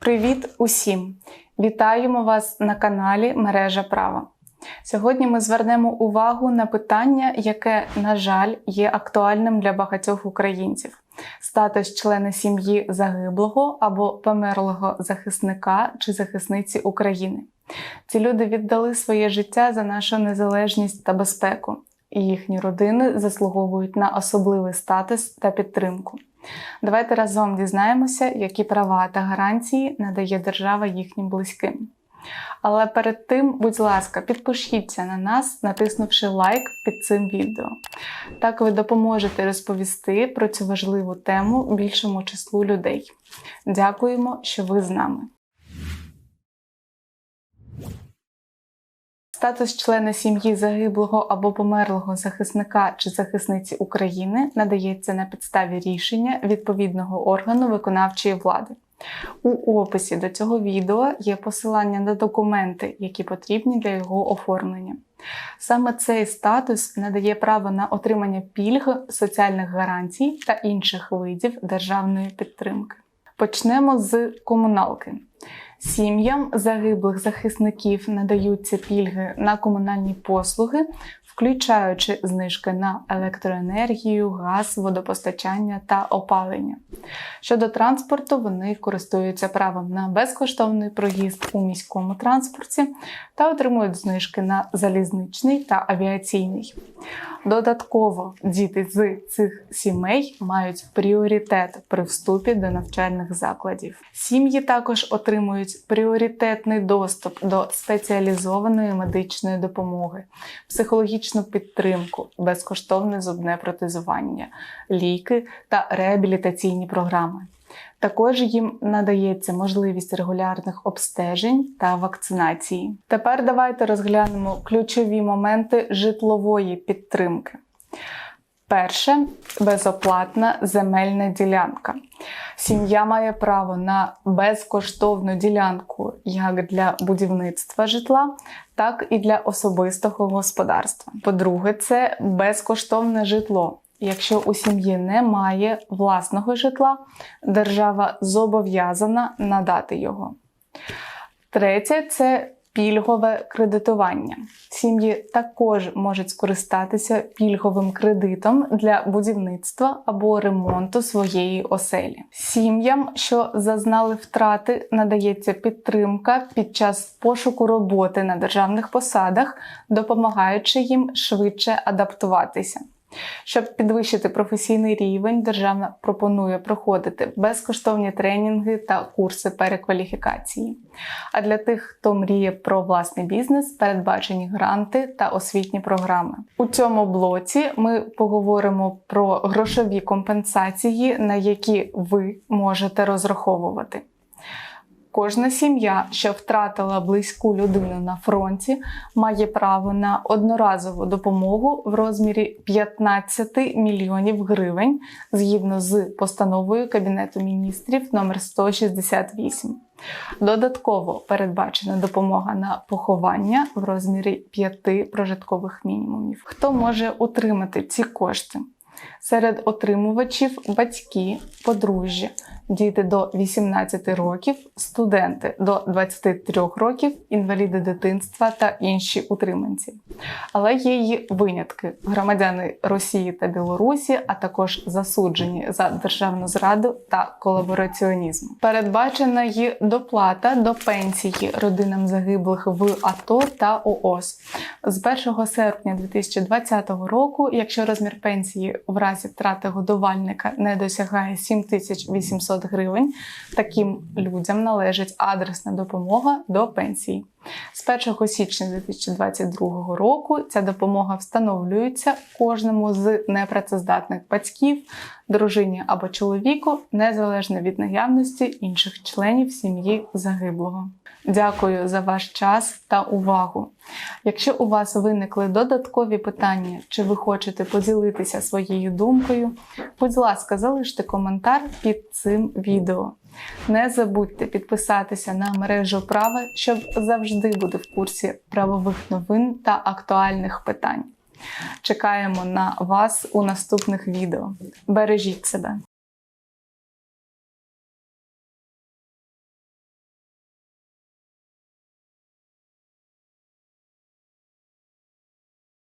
Привіт усім! Вітаємо вас на каналі Мережа Права. Сьогодні ми звернемо увагу на питання, яке, на жаль, є актуальним для багатьох українців: статус члена сім'ї загиблого або померлого захисника чи захисниці України. Ці люди віддали своє життя за нашу незалежність та безпеку, і їхні родини заслуговують на особливий статус та підтримку. Давайте разом дізнаємося, які права та гарантії надає держава їхнім близьким. Але перед тим, будь ласка, підпишіться на нас, натиснувши лайк під цим відео. Так ви допоможете розповісти про цю важливу тему більшому числу людей. Дякуємо, що ви з нами. Статус члена сім'ї загиблого або померлого захисника чи захисниці України надається на підставі рішення відповідного органу виконавчої влади. У описі до цього відео є посилання на документи, які потрібні для його оформлення. Саме цей статус надає право на отримання пільг, соціальних гарантій та інших видів державної підтримки. Почнемо з комуналки. Сім'ям загиблих захисників надаються пільги на комунальні послуги, включаючи знижки на електроенергію, газ, водопостачання та опалення. Щодо транспорту, вони користуються правом на безкоштовний проїзд у міському транспорті та отримують знижки на залізничний та авіаційний. Додатково діти з цих сімей мають пріоритет при вступі до навчальних закладів. Сім'ї також отримують пріоритетний доступ до спеціалізованої медичної допомоги, психологічну підтримку, безкоштовне зубне протезування, ліки та реабілітаційні програми. Також їм надається можливість регулярних обстежень та вакцинації. Тепер давайте розглянемо ключові моменти житлової підтримки. Перше безоплатна земельна ділянка. Сім'я має право на безкоштовну ділянку як для будівництва житла, так і для особистого господарства. По-друге, це безкоштовне житло. Якщо у сім'ї немає власного житла, держава зобов'язана надати його. Третє це пільгове кредитування. Сім'ї також можуть скористатися пільговим кредитом для будівництва або ремонту своєї оселі. Сім'ям, що зазнали втрати, надається підтримка під час пошуку роботи на державних посадах, допомагаючи їм швидше адаптуватися. Щоб підвищити професійний рівень, держава пропонує проходити безкоштовні тренінги та курси перекваліфікації. А для тих, хто мріє про власний бізнес, передбачені гранти та освітні програми. У цьому блоці ми поговоримо про грошові компенсації, на які ви можете розраховувати. Кожна сім'я, що втратила близьку людину на фронті, має право на одноразову допомогу в розмірі 15 мільйонів гривень згідно з постановою Кабінету міністрів номер 168. Додатково передбачена допомога на поховання в розмірі 5 прожиткових мінімумів. Хто може отримати ці кошти? Серед отримувачів батьки, подружжя, діти до 18 років, студенти до 23 років, інваліди дитинства та інші утриманці. Але є й винятки: громадяни Росії та Білорусі, а також засуджені за державну зраду та колабораціонізм. Передбачена й доплата до пенсії родинам загиблих в АТО та ООС з 1 серпня 2020 року, якщо розмір пенсії в разі втрати годувальника не досягає 7800 гривень, таким людям належить адресна допомога до пенсії. З 1 січня 2022 року ця допомога встановлюється кожному з непрацездатних батьків, дружині або чоловіку, незалежно від наявності інших членів сім'ї загиблого. Дякую за ваш час та увагу. Якщо у вас виникли додаткові питання, чи ви хочете поділитися своєю думкою, будь ласка, залиште коментар під цим відео. Не забудьте підписатися на мережу права, щоб завжди бути в курсі правових новин та актуальних питань. Чекаємо на вас у наступних відео. Бережіть себе!